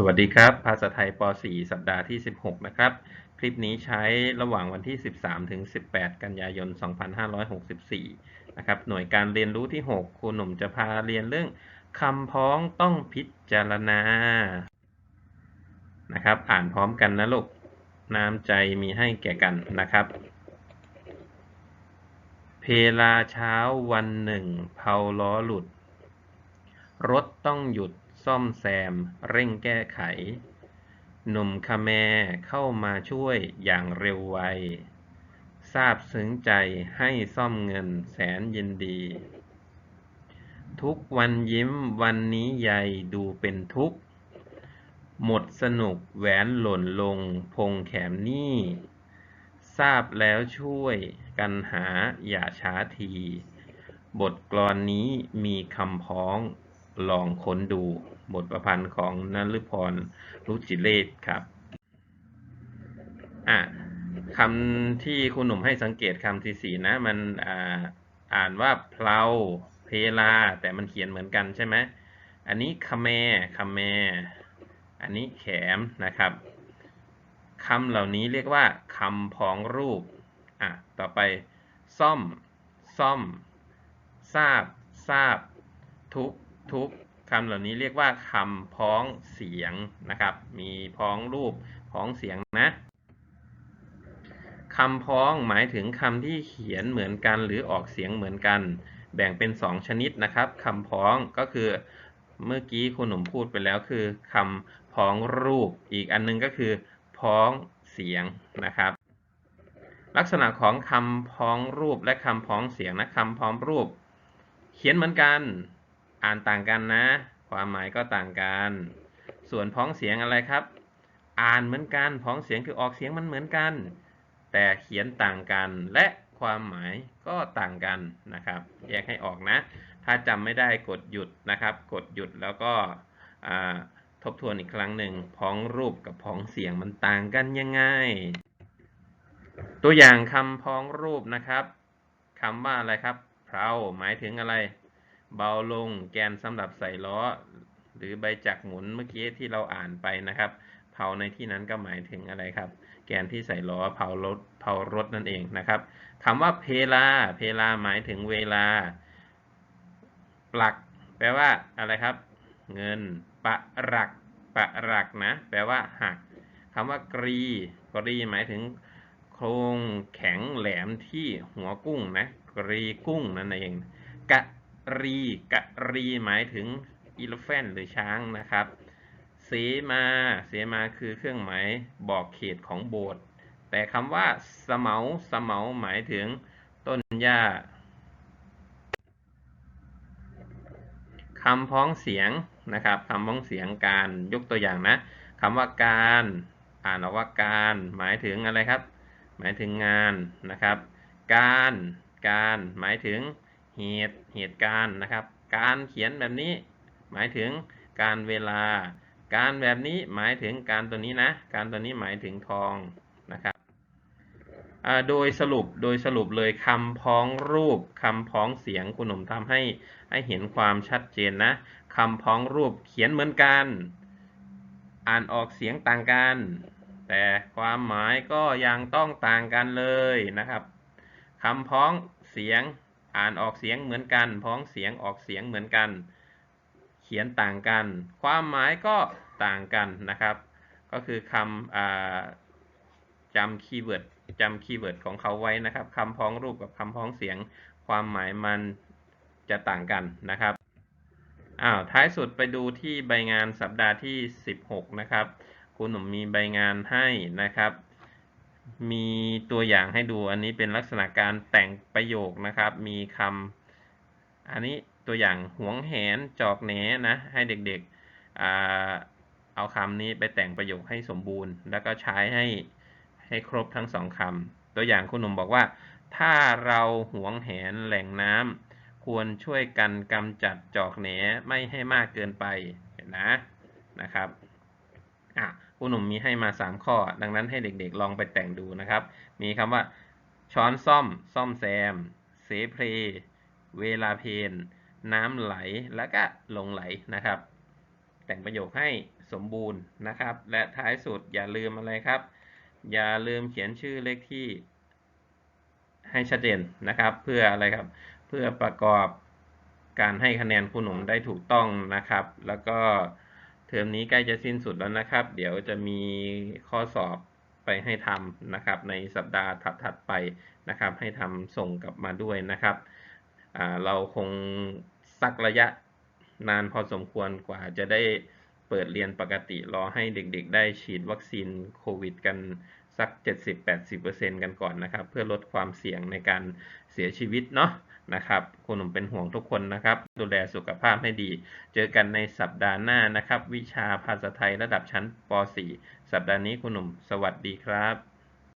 สวัสดีครับ ภาษาไทยป .4 สัปดาห์ที่ 16 นะครับ คลิปนี้ใช้ระหว่างวันที่ 13 ถึง 18 กันยายน 2564 นะครับ หน่วยการเรียนรู้ที่ 6 ครูหนุ่มจะพาเรียนเรื่องคำพ้องต้องพิจารณา นะครับ อ่านพร้อมกันนะลูก น้ำใจมีให้แก่กันนะครับ เพลาเช้าวันหนึ่ง เผาล้อหลุด รถต้องหยุด ซ่อมแซม เร่งแก้ไข หนุ่มคาแมเข้ามาช่วยอย่างเร็วไวทราบซึ้งใจให้ซ่อมเงินแสนยินดี ทุกวันยิ้มวันนี้ใยดูเป็นทุกข์ หมดสนุกแหวนหล่นลงพงแขมหนี้ทราบแล้วช่วยกันหาอย่าช้าที บทกลอนนี้มีคำพ้อง ลองค้นดูบทประพันธ์ของนฤพรรุจิเลศครับอะคำที่คุณหนุ่มให้สังเกตคำที่สี่นะ มันอ่าอ่านว่าเพลาเพลา แต่มันเขียนเหมือนกันใช่ไหมอันนี้คแมคแมอันนี้แขมนะครับคำเหล่านี้เรียกว่าคำพ้องรูปอะต่อไป ซ่อม ซ่อม ทราบ ทราบ ทุก ทุกคำเหล่านี้เรียกว่าคำพ้องเสียงนะครับ มีพ้องรูปพ้องเสียงนะคำพ้องหมายถึงคำที่เขียนเหมือนกันหรือออกเสียงเหมือนกัน แบ่งเป็น 2 ชนิดนะครับคำพ้องก็คือเมื่อกี้คุณหนุ่มพูดไปแล้วคือคำพ้องรูป อีกอันนึงก็คือพ้องเสียงนะครับ ลักษณะของคำพ้องรูปและคำพ้องเสียงนะคำพ้องรูป เขียนเหมือนกัน อ่านต่างกันนะ ความหมายก็ต่างกัน ส่วนพ้องเสียงอะไรครับ อ่านเหมือนกัน พ้องเสียงคือออกเสียงมันเหมือนกัน แต่เขียนต่างกันและความหมายก็ต่างกันนะครับ แยกให้ออกนะ ถ้าจำไม่ได้กดหยุดนะครับ กดหยุดแล้วก็ทบทวนอีกครั้งหนึ่งพ้องรูปกับพ้องเสียงมันต่างกันยังไง ตัวอย่างคำพ้องรูปนะครับคำว่าอะไรครับเพลาหมายถึงอะไร เบาลงแกนสำหรับใส่ล้อ หรือใบจักรหมุนเมื่อกี้ที่เราอ่านไปนะครับ เผาในที่นั้นก็หมายถึงอะไรครับ แกนที่ใส่ล้อเผารถเผารถนั่นเองนะครับคำว่าเพลา เพลาหมายถึงเวลา ปลัก แปลว่าอะไรครับ เงิน ปะรัก ปะรักนะ แปลว่าหักคำว่ากรี กรีหมายถึงโครงแข็งแหลมที่หัวกุ้งนะ กรีกุ้งนั่นเอง กะ รีกะรีหมายถึงอีเลฟเฟนหรือช้างนะครับ เสมา เสมาคือเครื่องหมายบอกเขตของโบสถ์แต่คำว่าสมาสมาหมายถึงต้นหญ้าคำพ้องเสียงนะครับคำพ้องเสียงการยกตัวอย่างนะคำว่าการอ่านออกว่าการหมายถึงอะไรครับ หมายถึงงานนะครับ การการหมายถึง เหตุเหตุการณ์นะครับ การเขียนแบบนี้ หมายถึงการเวลา การแบบนี้หมายถึงการตัวนี้นะ การตัวนี้หมายถึงทองนะครับโดยสรุปโดยสรุปเลยคำพ้องรูปคำพ้องเสียงคุณหนุ่มทำให้ให้เห็นความชัดเจนนะคำพ้องรูปเขียนเหมือนกัน อ่านออกเสียงต่างกัน แต่ความหมายก็ยังต้องต่างกันเลยนะครับคำพ้องเสียง อ่านออกเสียงเหมือนกัน พ้องเสียงออกเสียงเหมือนกัน เขียนต่างกัน ความหมายก็ต่างกันนะครับ ก็คือคำจำคีย์เวิร์ดจำคีย์เวิร์ดของเขาไว้นะครับคำพ้องรูปกับคำพ้องเสียง ความหมายมันจะต่างกันนะครับอ้าวท้ายสุดไปดูที่ใบงานสัปดาห์ที่ 16 นะครับคุณหนุ่มมีใบงานให้นะครับ มีตัวอย่างให้ดูอันนี้เป็นลักษณะการแต่งประโยคนะครับ มีคำอันนี้ตัวอย่างหวงแหนจอกแหนนะ ให้เด็กๆเอาคำนี้ไปแต่งประโยคให้สมบูรณ์ แล้วก็ใช้ให้ให้ครบทั้งสองคำตัวอย่างคุณหนุ่มบอกว่า ถ้าเราหวงแหนแหล่งน้ำควรช่วยกันกำจัดจอกแหนไม่ให้มากเกินไปเห็นนะนะครับอะ ผู้หนุ่มมีให้มา 3 ข้อ ดังนั้นให้เด็กๆลองไปแต่งดูนะครับ มีคำว่า ช้อนซ่อม ซ่อมแซม เสเพลเวลาเพนน้ำไหลแล้วก็ลงไหลนะครับ แต่งประโยคให้สมบูรณ์นะครับ และท้ายสุดอย่าลืมอะไรครับ อย่าลืมเขียนชื่อเลขที่ ให้ชัดเจนนะครับ เพื่ออะไรครับ เพื่อประกอบการให้คะแนนครูหนุ่มได้ถูกต้องนะครับ แล้วก็ เทอมนี้ใกล้จะสิ้นสุดแล้วนะครับ เดี๋ยวจะมีข้อสอบไปให้ทำนะครับ ในสัปดาห์ถัดๆไปนะครับ ให้ทำส่งกลับมาด้วยนะครับ เราคงสักระยะนานพอสมควรกว่าจะได้เปิดเรียนปกติรอให้เด็กๆ ได้ฉีดวัคซีนโควิดกันสัก 70-80%กันก่อนนะครับ เพื่อลดความเสี่ยงในการเสียชีวิตเนาะ นะครับคุณหนุ่มเป็นห่วงทุกคนนะครับ ดูแลสุขภาพให้ดี เจอกันในสัปดาห์หน้านะครับ วิชาภาษาไทยระดับชั้นป .4 สัปดาห์นี้คุณหนุ่มสวัสดีครับ